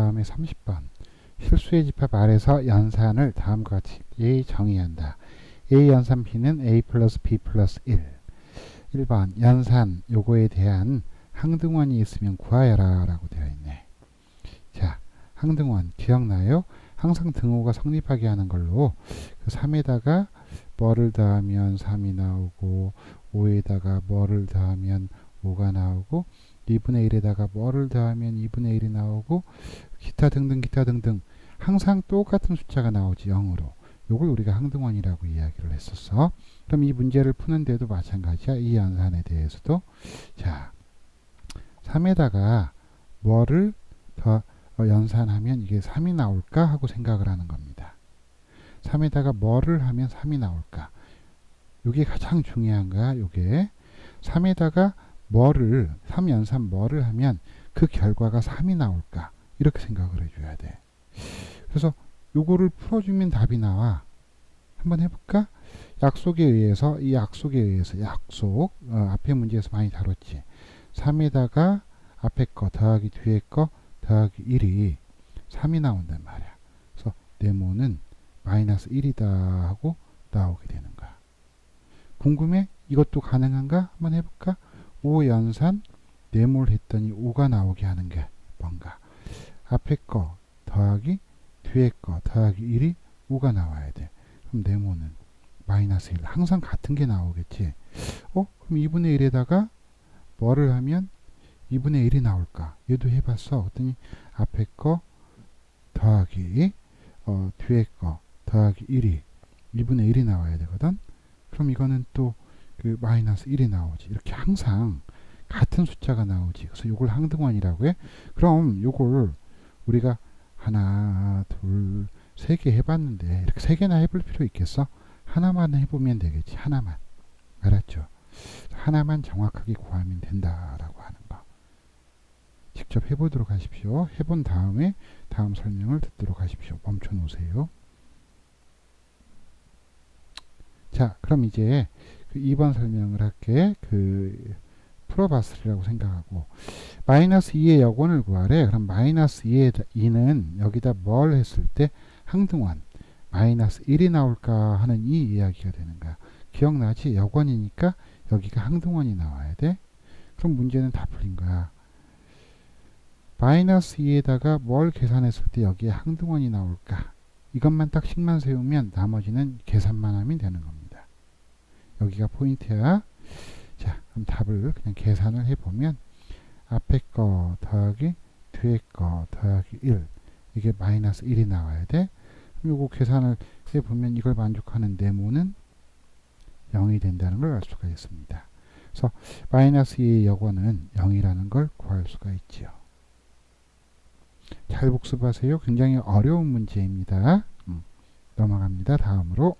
다음에 30번 실수의 집합 아래서 연산을 다음과 같이 정의한다. A 연산 B는 A 플러스 B 플러스 1 1번 연산 요거에 대한 항등원이 있으면 구하여라 라고 되어 있네. 자 항등원 기억나요? 항상 등호가 성립하게 하는 걸로 그 3에다가 뭐를 더하면 3이 나오고 5에다가 뭐를 더하면 5가 나오고 2분의 1에다가 뭐를 더하면 2분의 1이 나오고 기타 등등 기타 등등. 항상 똑같은 숫자가 나오지 0으로. 요걸 우리가 항등원이라고 이야기를 했었어. 그럼 이 문제를 푸는데도 마찬가지야 이 연산에 대해서도. 자 3에다가 뭐를 더 연산하면 이게 3이 나올까 하고 생각을 하는 겁니다. 3에다가 뭐를 하면 3이 나올까? 요게 가장 중요한 거야 요게. 3에다가 뭐를 3연산 뭐를 하면 그 결과가 3이 나올까? 이렇게 생각을 해줘야 돼. 그래서 요거를 풀어주면 답이 나와. 한번 해볼까? 약속에 의해서 이 약속에 의해서 약속 어, 앞에 문제에서 많이 다뤘지. 3에다가 앞에 거 더하기 뒤에 거 더하기 1이 3이 나온단 말이야. 그래서 네모는 마이너스 1이다 하고 나오게 되는 거야. 궁금해? 이것도 가능한가? 한번 해볼까? 5연산 네모를 했더니 5가 나오게 하는 게 뭔가. 앞에 거 더하기 뒤에 거 더하기 1이 5가 나와야 돼. 그럼 네모는 마이너스 1 항상 같은 게 나오겠지. 어? 그럼 2분의 1에다가 뭐를 하면 2분의 1이 나올까? 얘도 해봤어. 그랬더니 앞에 거 더하기 어, 뒤에 거 더하기 1이 2분의 1이 나와야 되거든. 그럼 이거는 또 그 마이너스 1이 나오지. 이렇게 항상 같은 숫자가 나오지. 그래서 이걸 항등원이라고 해? 그럼 이걸 우리가 하나 둘 세 개 해봤는데 이렇게 세 개나 해볼 필요 있겠어? 하나만 해보면 되겠지. 하나만. 알았죠? 하나만 정확하게 구하면 된다라고 하는 거. 직접 해보도록 하십시오. 해본 다음에 다음 설명을 듣도록 하십시오. 멈춰 놓으세요. 자 그럼 이제 그 2번 설명을 할게. 그 풀어봤으리라고 생각하고. 마이너스 2의 여권을 구하래. 그럼 마이너스 2의 2는 여기다 뭘 했을 때 항등원 마이너스 1이 나올까 하는 이 이야기가 되는 거야. 기억나지? 여권이니까 여기가 항등원이 나와야 돼. 그럼 문제는 다 풀린 거야. 마이너스 2에다가 뭘 계산했을 때 여기에 항등원이 나올까? 이것만 딱 식만 세우면 나머지는 계산만 하면 되는 겁니다 여기가 포인트야. 자 그럼 답을 그냥 계산을 해보면 앞에 거 더하기 뒤에 거 더하기 1 이게 마이너스 1이 나와야 돼. 요거 계산을 해보면 이걸 만족하는 네모는 0이 된다는 걸 알 수가 있습니다. 그래서 마이너스 2의 여권은 0이라는 걸 구할 수가 있지요. 잘 복습하세요. 굉장히 어려운 문제입니다. 음, 넘어갑니다. 다음으로